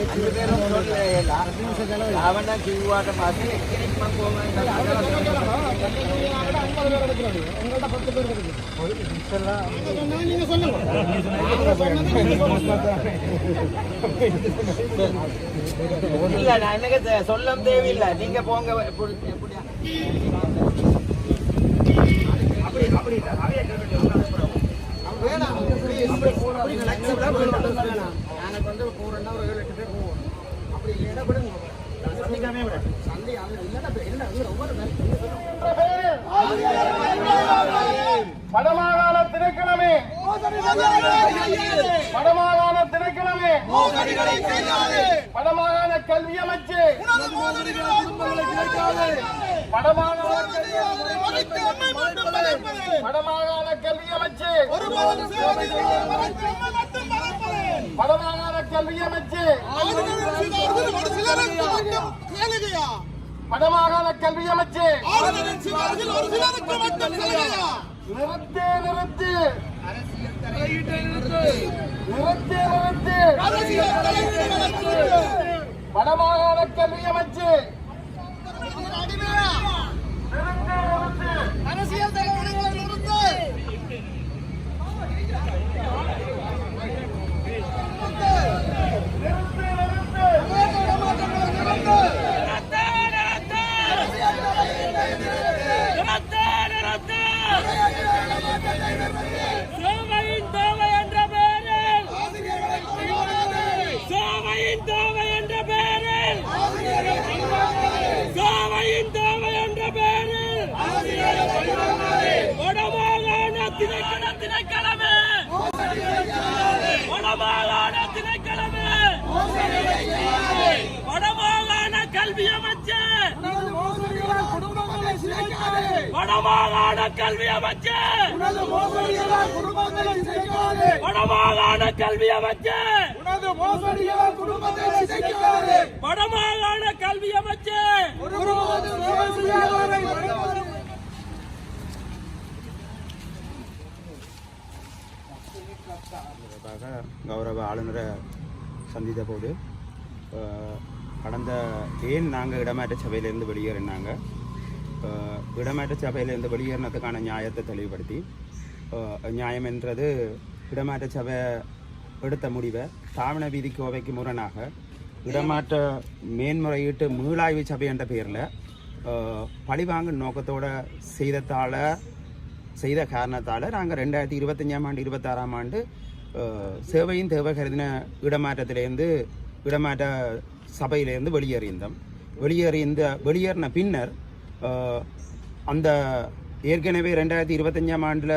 வந்த கவனம் ఐదు ట్రై లావణ కివ్వాట మాత్రం இல்ல நான் எனக்கு சொல்லம் தேவையில்லை நீங்க போங்க எப்படி எப்படியா வேணாம் வடமாகாண திணைக்கிழமை வடமாகாண திணைக்கிழமை வடமாகாண கல்வி அமைச்சு. வடமாகாண கல்வி அமைச்சு. வடமாகாண கல்வி அமைச்சு. வடமாகாண கல்வி அமைச்சு. நிறுத்து நிறுத்து. நிறுத்து. நிறுத்து வடமாகாண கல்வி அமைச்சு அரசியல் தலைவர்களை நிறுத்து சேவையின் தேவை என்ற பெயரில் சேவையின் தேவை என்ற பெயரில் சேவையின் தேவை என்ற பெயரில் வடமாகாண திணைக்கள திணைக்களமே வடமாகாண திணைக்களமே வடமாகாண கல்வி அமைச்சர் வடமாகாண கல்வி அமைச்சர் வடமாகாண கல்வி அமைச்சர் வடமாகாண கல்வி அமைச்சர் தொடர்பாக கௌரவ ஆளுநரை சந்தித்த போது கடந்த ஏன் நாங்கள் இடமாற்ற சபையிலிருந்து வெளியேறினாங்க. இடமாற்ற சபையிலிருந்து வெளியேறினதுக்கான நியாயத்தை தெளிவுபடுத்தி நியாயம் என்றது இடமாற்ற சபை எடுத்த முடிவை தாவண வீதி கோவைக்கு முரணாக இடமாற்ற மேன்முறையீட்டு மீளாய்வு சபை என்ற பெயரில் பழிவாங்கும் நோக்கத்தோட செய்ததால் செய்த காரணத்தால் நாங்கள் ரெண்டாயிரத்தி இருபத்தஞ்சாம் ஆண்டு இருபத்தாறாம் ஆண்டு சேவையின் தேவை கருதின இடமாற்றத்திலேருந்து இடமாற்ற சபையிலேருந்து வெளியேறியிருந்தோம் வெளியேறிய இந்த வெளியேறின பின்னர் அந்த ஏற்கனவே ரெண்டாயிரத்தி இருபத்தஞ்சாம் ஆண்டில்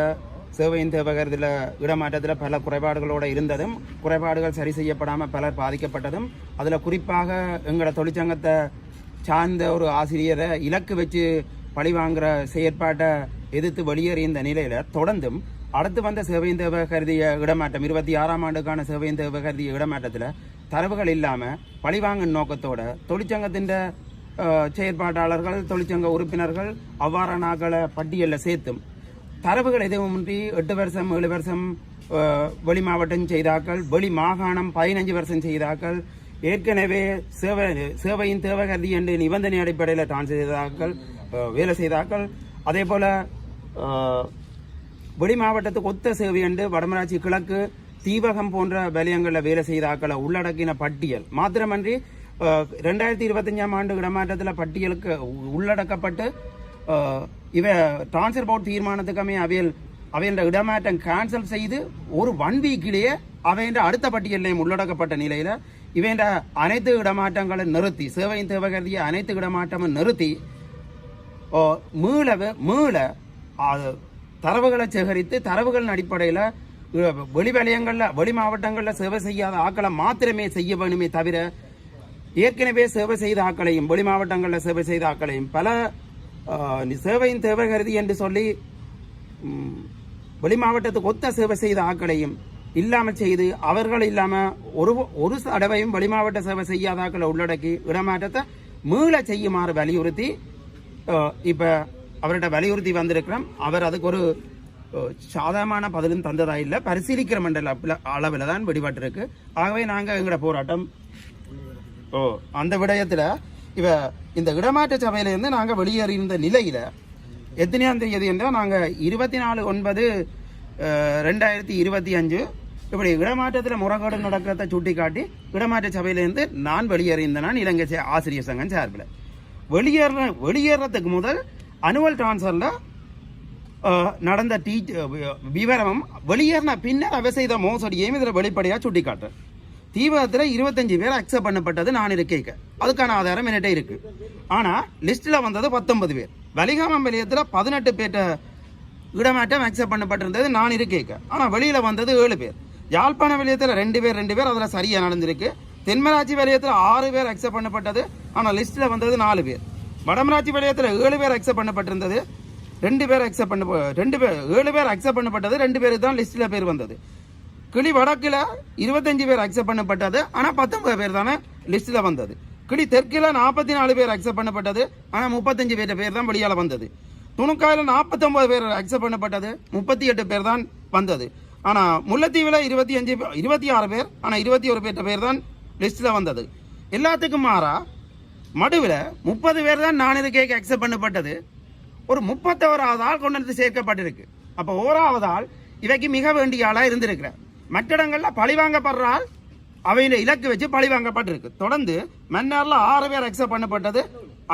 சேவையின் தேவகத்தில் இடமாற்றத்தில் பல குறைபாடுகளோடு இருந்ததும் குறைபாடுகள் சரி செய்யப்படாமல் பலர் பாதிக்கப்பட்டதும் அதில் குறிப்பாக எங்களோட தொழிற்சங்கத்தை சார்ந்த ஒரு ஆசிரியரை இலக்கு வச்சு பழிவாங்குகிற செயற்பாட்டை எதிர்த்து வெளியேறிய இந்த தொடர்ந்தும் அடுத்து வந்த சேவையின் தேவ கருதிய இடமாற்றம் இருபத்தி ஆறாம் ஆண்டுக்கான சேவையின் தேவ கருதிய இடமாற்றத்தில் தரவுகள் இல்லாமல் பழிவாங்கும் நோக்கத்தோட தொழிற்சங்கத்தின் செயற்பாட்டாளர்கள் தொழிற்சங்க உறுப்பினர்கள் அவ்வாறான நாகள பட்டியலில் சேர்த்தும். தரவுகள் எதுவுமின்றி எட்டு வருஷம் ஏழு வருஷம் வெளி மாவட்டம் செய்தாக்கள் வெளி மாகாணம் பதினஞ்சு வருஷம் செய்தாக்கள் ஏற்கனவே சேவை சேவையின் தேவை கருதி என்று நிபந்தனை அடிப்படையில் தான் செய்தாக்கள் வேலை செய்தாக்கள் அதே போல் வெளி மாவட்டத்துக்கு ஒத்த சேவை என்று வடமராட்சி கிழக்கு தீவகம் போன்ற வலயங்களில் வேலை செய்தாக்களை உள்ளடக்கின பட்டியல். மாத்திரமன்றி ரெண்டாயிரத்தி இருபத்தஞ்சாம் ஆண்டு இடமாற்றத்தில் பட்டியலுக்கு உள்ளடக்கப்பட்டு இவ டிரான்ஸ்ஃபர் போர்ட் தீர்மானத்துக்குமே அவையில் அவையின்ற இடமாற்றம் கேன்சல் செய்து ஒரு ஒன் வீக்கிலேயே அவையின்ற அடுத்த பட்டியலையும் உள்ளடக்கப்பட்ட நிலையில் இவையின்ற அனைத்து இடமாற்றங்களை நிறுத்தி சேவையின் தேவை கருதிய அனைத்து இடமாற்றமும் நிறுத்தி ஓ, மீள தரவுகளை சேகரித்து தரவுகளின் அடிப்படையில் வெளி வலயங்களில் வெளி மாவட்டங்களில் சேவை செய்யாத ஆக்களை மாத்திரமே செய்ய வேணுமே தவிர ஏற்கனவே சேவை செய்த ஆக்களையும் வெளி மாவட்டங்களில் சேவை செய்த ஆக்களையும் பல சேவையின் தேவை கருதி என்று சொல்லி வெளி மாவட்டத்துக்கு ஒத்த சேவை செய்த ஆக்களையும் இல்லாமல் செய்து அவர்கள் இல்லாமல் ஒரு ஒரு தடவையும் வெளி மாவட்ட சேவை செய்யாத ஆக்களை உள்ளடக்கி இடமாற்றத்தை மீள செய்யுமாறு வலியுறுத்தி இப்போ அவர்கிட்ட வலியுறுத்தி வந்திருக்கிறோம். அவர் அதுக்கு ஒரு சாதகமான பதிலும் தந்ததாக இல்லை. பரிசீலிக்கிற மண்டல அளவில் தான் வெடிபட்டிருக்கு. ஆகவே நாங்கள் எங்களோட போராட்டம் ஓ அந்த விடயத்தில் இவ இந்த இடமாற்ற சபையிலேருந்து நாங்கள் வெளியேறியிருந்த நிலையில் எத்தனையாம் தேதி என்றால் நாங்கள் இருபத்தி நாலு ஒன்பது ரெண்டாயிரத்தி இருபத்தி அஞ்சு இப்படி இடமாற்றத்தில் முறைகேடு நடக்கிறத சுட்டிக்காட்டி இடமாற்ற சபையிலேருந்து நான் வெளியேறியிருந்தேன் இலங்கை ஆசிரியர் சங்கம் சார்பில். வெளியேற வெளியேறதுக்கு முதல் அனுவல் டிரான்ஸ்ஃபரில் நடந்த டீ விவரமும் வெளியேறின பின்னர் அவர் செய்த மோசடியையும் இதில் வெளிப்படையாக சுட்டிக்காட்டுறேன். தீவிரத்தில் இருபத்தஞ்சு பேர் அக்செப்ட் பண்ணப்பட்டது நான் இருக்கேக்க அதுக்கான ஆதாரம் என்கிட்ட இருக்கு. ஆனால் லிஸ்ட்டில் வந்தது பத்தொன்பது பேர். வலிகாமம் நிலையத்தில் பதினெட்டு பேர்ட்ட இடமாற்றம் அக்செப்ட் பண்ணப்பட்டிருந்தது நான் இருக்கேக்க ஆனால் வெளியில் வந்தது ஏழு பேர். யாழ்ப்பாண விலையத்தில் ரெண்டு பேர் ரெண்டு பேர் அதில் சரியாக நடந்திருக்கு. தென்மராட்சி விலையத்தில் ஆறு பேர் அக்செப்ட் பண்ணப்பட்டது. ஆனால் லிஸ்ட்டில் வந்தது நாலு பேர். வடமராட்சி விலையத்தில் ஏழு பேர் அக்செப்ட் பண்ணப்பட்டிருந்தது. ரெண்டு பேர் அக்செப்ட் பண்ண ரெண்டு பேர் ஏழு பேர் அக்செப்ட் பண்ணப்பட்டது. ரெண்டு பேருக்கு தான் லிஸ்ட்டில் பேர் வந்தது. கிளி வடக்கில் இருபத்தஞ்சு பேர் அக்செப்ட் பண்ணப்பட்டது. ஆனால் பத்தொன்பது பேர் தானே லிஸ்ட்டில் வந்தது. கிளி தெற்கில் நாற்பத்தி நாலு பேர் அக்செப்ட் பண்ணப்பட்டது. ஆனால் முப்பத்தஞ்சு பேர் பேர் தான் வெளியால் வந்தது. துணுக்காயில் நாற்பத்தொம்பது பேர் அக்செப்ட் பண்ணப்பட்டது. முப்பத்தி எட்டு பேர் தான் வந்தது. ஆனால் முல்லைத்தீவில் இருபத்தி அஞ்சு இருபத்தி ஆறு பேர் ஆனால் இருபத்தி ஒரு பேர்ட்ட பேர் தான் லிஸ்ட்டில் வந்தது. எல்லாத்துக்கும் மாறா மடுவில் முப்பது பேர் தான் நானூறு கேக் அக்செப்ட் பண்ணப்பட்டது. ஒரு முப்பத்தோராவது ஆள் கொண்டு வந்து சேர்க்கப்பட்டிருக்கு. அப்போ ஓராவது ஆள் இவைக்கு மிக வேண்டிய ஆளாக இருந்திருக்கிறார். மற்ற இடங்களில் பழி வாங்கப்படுற அவையில இலக்கு வச்சு பழி வாங்கப்பட்டிருக்கு. தொடர்ந்து மன்னாரில் ஆறு பேர் அக்செப்ட் பண்ணப்பட்டது.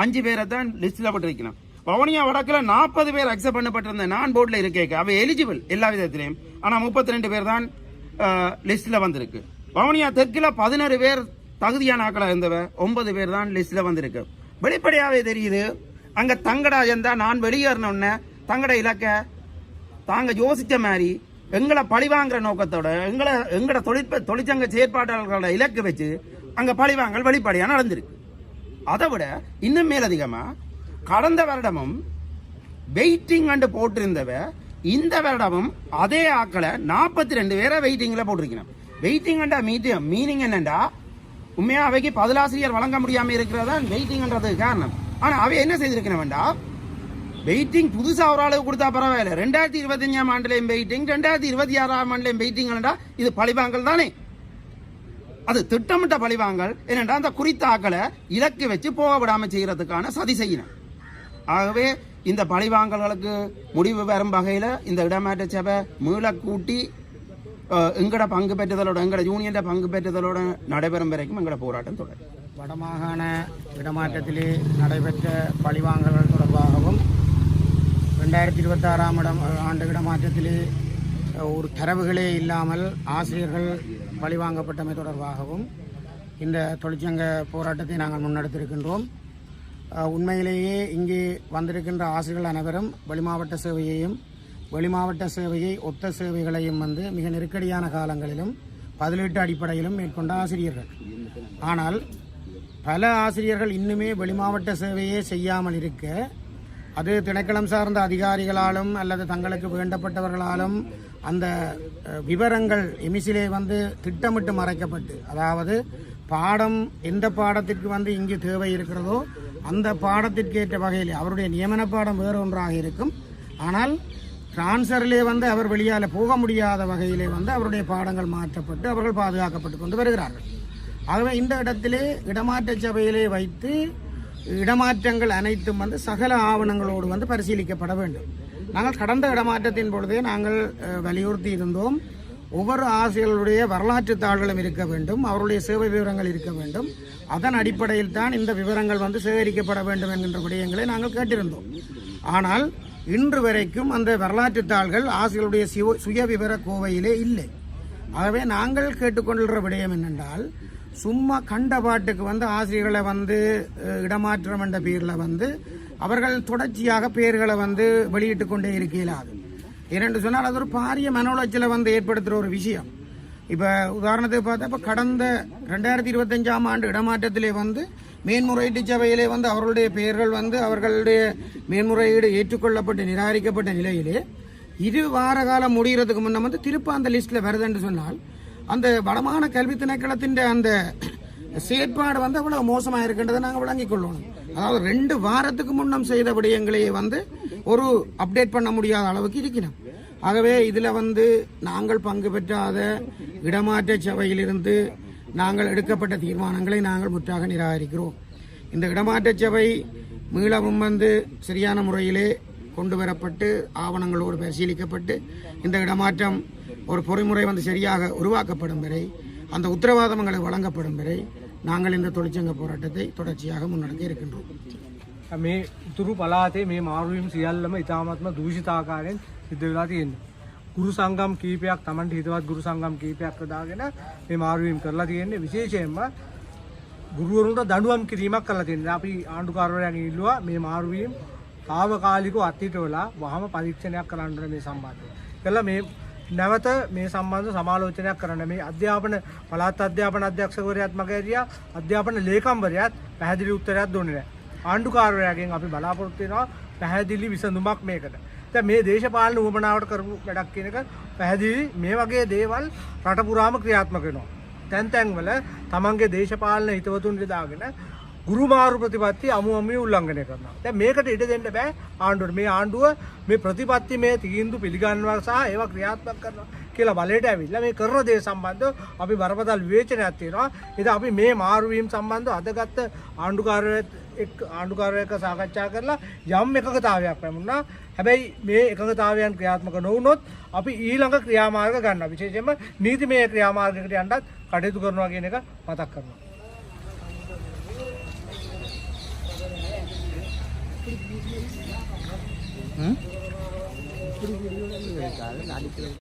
அஞ்சு பேரை தான் லிஸ்டில் பட்டிருக்கணும். வவுனியா வடக்கில் நாற்பது பேர் அக்செப்ட் பண்ணப்பட்டிருந்த நான் போர்டில் இருக்கேக்க. அவை எலிஜிபிள் எல்லா விதத்திலையும். ஆனால் முப்பத்தி ரெண்டு பேர் தான் லிஸ்டில் வந்திருக்கு. வவுனியா தெற்கில் பதினாறு பேர் தகுதியான ஆக்களாக இருந்தவ ஒன்பது பேர் தான் லிஸ்டில் வந்திருக்கு. வெளிப்படையாகவே தெரியுது. அங்கே தங்கடா இருந்தால் நான் வெளியேறின தங்கட இலக்க தாங்க யோசித்த மாதிரி எங்களை பழிவாங்குற நோக்கத்தோட எங்களை எங்களோட தொழிற்ப தொழிற்சங்க செயற்பாட்டாளர்களோட இலக்கு வச்சு அங்கே பழிவாங்கல் வெளிப்படையா நடந்திருக்கு. அதை விட இன்னும் மேலதிகமாக கடந்த வருடமும் வெயிட்டிங் அண்டு போட்டிருந்தவ இந்த வருடமும் அதே ஆக்களை நாற்பத்தி ரெண்டு பேரை வெயிட்டிங்கில் போட்டிருக்கணும். வெயிட்டிங் அண்டா மீட்டிங் மீனிங் என்னண்டா? உண்மையாக அவைக்கு பதிலாசிரியர் வழங்க முடியாமல் இருக்கிறதா? வெயிட்டிங்ன்றதுக்கு காரணம். ஆனால் அவை என்ன செய்திருக்கணும் வேண்டாம் வெயிட்டிங் புதுசாக ஒரு ஆளுக்கு கொடுத்தா பரவாயில்ல. ரெண்டாயிரத்தி இருபத்தஞ்சாம் ஆண்டுலையும் வெயிட்டிங் ரெண்டாயிரத்தி இருபத்தி ஆறாம் ஆண்டுலையும் வெயிட்டிங் இது பழிவாங்கல் தானே. அது திட்டமிட்ட பழிவாங்கல். ஏனென்றா அந்த குறித்த ஆக்களை இலக்கு வச்சு போக விடாமல் செய்கிறதுக்கான சதி செய்யணும். ஆகவே இந்த பழிவாங்கல்களுக்கு முடிவு வரும் வகையில் இந்த இடமாற்ற சபை மீள கூட்டி எங்கட பங்கு பெற்றுதலோட எங்கட யூனியன் பங்கு பெற்றுதலோட நடைபெறும் வரைக்கும் எங்கட போராட்டம் தொடரும். வடமாகாண இடமாற்றத்திலே நடைபெற்ற பழிவாங்கல்கள் தொடர்பாகவும் ரெண்டாயிரத்தி இருபத்தாறாம் இடம் ஆண்டு இடமாற்றத்திலே ஒரு தரவுகளே இல்லாமல் ஆசிரியர்கள் பழிவாங்கப்பட்டமை தொடர்பாகவும் இந்த தொழிற்சங்க போராட்டத்தை நாங்கள் முன்னெடுத்திருக்கின்றோம். உண்மையிலேயே இங்கே வந்திருக்கின்ற ஆசிரியர்கள் அனைவரும் வெளிமாவட்ட சேவையையும் வெளிமாவட்ட சேவையை ஒத்த சேவைகளையும் வந்து மிக நெருக்கடியான காலங்களிலும் பதிலீட்டு அடிப்படையிலும் மேற்கொண்ட ஆசிரியர்கள். ஆனால் பல ஆசிரியர்கள் இன்னுமே வெளிமாவட்ட சேவையே செய்யாமல் இருக்க அது திணைக்களம் சார்ந்த அதிகாரிகளாலும் அல்லது தங்களுக்கு வேண்டப்பட்டவர்களாலும் அந்த விவரங்கள் எமிசிலே வந்து திட்டமிட்டு மறைக்கப்பட்டு அதாவது பாடம் எந்த பாடத்திற்கு வந்து இங்கு தேவை இருக்கிறதோ அந்த பாடத்திற்கேற்ற வகையில் அவருடைய நியமன பாடம் வேறு ஒன்றாக இருக்கும். ஆனால் டிரான்ஸ்ஃபரிலே வந்து அவர் வெளியால் போக முடியாத வகையிலே வந்து அவருடைய பாடங்கள் மாற்றப்பட்டு அவர்கள் பாதுகாக்கப்பட்டு கொண்டு வருகிறார்கள். ஆகவே இந்த இடத்திலே இடமாற்ற சபையிலே வைத்து இடமாற்றங்கள் அனைத்தும் வந்து சகல ஆவணங்களோடு வந்து பரிசீலிக்கப்பட வேண்டும். நாங்கள் கடந்த இடமாற்றத்தின் பொழுதே நாங்கள் வலியுறுத்தி இருந்தோம். ஒவ்வொரு ஆசிரியர்களுடைய வரலாற்று தாள்களும் இருக்க வேண்டும் அவருடைய சேவை விவரங்கள் இருக்க வேண்டும். அதன் அடிப்படையில் தான் இந்த விவரங்கள் வந்து சேகரிக்கப்பட வேண்டும் என்கின்ற விடயங்களை நாங்கள் கேட்டிருந்தோம். ஆனால் இன்று வரைக்கும் அந்த வரலாற்று தாள்கள் ஆசிரியர்களுடைய சுய விவர கோவையிலே இல்லை. ஆகவே நாங்கள் கேட்டுக்கொண்டுள்ள விடயம் என்னென்றால் சும்மா கண்ட பாட்டுக்கு வந்து ஆசிரியர்களை வந்து இடமாற்றம் என்ற பேரில் வந்து அவர்கள் தொடர்ச்சியாக பெயர்களை வந்து வெளியிட்டு கொண்டே இருக்க இயலாது ஏனென்று சொன்னால் அது ஒரு பாரிய மன உளைச்சலை வந்து ஏற்படுத்துகிற ஒரு விஷயம். இப்போ உதாரணத்துக்கு பார்த்தா இப்போ கடந்த ரெண்டாயிரத்தி இருபத்தஞ்சாம் ஆண்டு இடமாற்றத்திலே வந்து மேன்முறையீட்டு சபையிலே வந்து அவர்களுடைய பெயர்கள் வந்து அவர்களுடைய மேன்முறையீடு ஏற்றுக்கொள்ளப்பட்டு நிராகரிக்கப்பட்ட நிலையிலே இரு வார காலம் முடிகிறதுக்கு முன்னே வந்து திருப்ப அந்த லிஸ்ட்டில் வருதுன்னு சொன்னால் அந்த வடமான கல்வி திணைக்களத்தின் அந்த செயற்பாடு வந்து அவ்வளவு மோசமாக இருக்கின்றதை நாங்கள் விளங்கிக் கொள்ளணும். அதாவது ரெண்டு வாரத்துக்கு முன்னம் செய்த விடயங்களையே வந்து ஒரு அப்டேட் பண்ண முடியாத அளவுக்கு இருக்கிறோம். ஆகவே இதில் வந்து நாங்கள் பங்கு பெற்றாத இடமாற்ற சபையிலிருந்து நாங்கள் எடுக்கப்பட்ட தீர்மானங்களை நாங்கள் முற்றாக நிராகரிக்கிறோம். இந்த இடமாற்ற சபை மீளவும் வந்து சரியான முறையிலே கொண்டு வரப்பட்டு ஆவணங்களோடு பரிசீலிக்கப்பட்டு இந்த இடமாற்றம் ஒரு பொறிமுறை வந்து சரியாக உருவாக்கப்படும் வரை அந்த உத்தரவாதங்களை வழங்கப்படும் வரை நாங்கள் இந்த தொழிற்சங்க போராட்டத்தை தொடர்ச்சியாக முன்னெடுக்க இருக்கின்றோம் මේ උතුරු පලාතේ මේ මාරුවීම් සියල්ලම ඉතාමත්ම දූෂිතාකාරයෙන් සිද්ධ වෙලා තියෙනවා. ගුරු සංගම් කීපයක් Tamanට හිතවත් ගුරු සංගම් කීපයක් හදාගෙන මේ මාරුවීම් කරලා තියෙන්නේ විශේෂයෙන්ම ගුරුවරුන්ට දඬුවම් කිරීමක් කරලා තියෙනවා. අපි ආණ්ඩුකාරවරයන් ඉල්ලුවා මේ මාරුවීම් తాවකාලිකව අත්හිටවලා වහම පරීක්ෂණයක් කරන්න මේ සම්බන්ධව. කළා මේ නැවත මේ සම්බන්ධ සමාලෝචනයක් කරන්න මේ අධ්‍යාපන පළාත් අධ්‍යාපන අධ්‍යක්ෂකවරයාත් මග ඇරියා අධ්‍යාපන ලේකම්වරයාත් පැහැදිලි උත්තරයක් දුන්නේ නැහැ. ආණ්ඩුකාරවරයාගෙන් අපි බලාපොරොත්තු වෙනවා පැහැදිලි විසඳුමක් මේකට. දැන් මේ දේශපාලන උවමනාවට කරපු වැඩක් කියන එක පැහැදිලි මේ වගේ දේවල් රට පුරාම ක්‍රියාත්මක වෙනවා. තැන් තැන්වල තමන්ගේ දේශපාලන හිතවතුන් යොදාගෙන ගුරු මාරු ප්‍රතිපත්ති අමු අමුවේ උල්ලංඝනය කරනවා. දැන් මේකට ඉඩ දෙන්න බෑ ආණ්ඩුවට. මේ ආණ්ඩුව මේ ප්‍රතිපත්ති මේ තීන්දුව පිළිගන්නවා සහ ඒවා ක්‍රියාත්මක කරනවා කියලා බලයට ඇවිල්ලා මේ කරන දේ සම්බන්ධව අපි බරපතල විවේචනයක් තියෙනවා. ඉතින් අපි මේ මාරුවීම් සම්බන්ධව අදගත්ත ආණ්ඩුකාරයෙක් එක් ආණ්ඩුකාරයෙක්ව සාකච්ඡා කරලා යම් එකඟතාවයක් පැමුණා. හැබැයි මේ එකඟතාවයන් ක්‍රියාත්මක නොවුනොත් අපි ඊළඟ ක්‍රියාමාර්ග ගන්නවා. විශේෂයෙන්ම නීතිමය ක්‍රියාමාර්ගයකට යන්නත් කටයුතු කරනවා කියන එක මතක් කරනවා. ம்?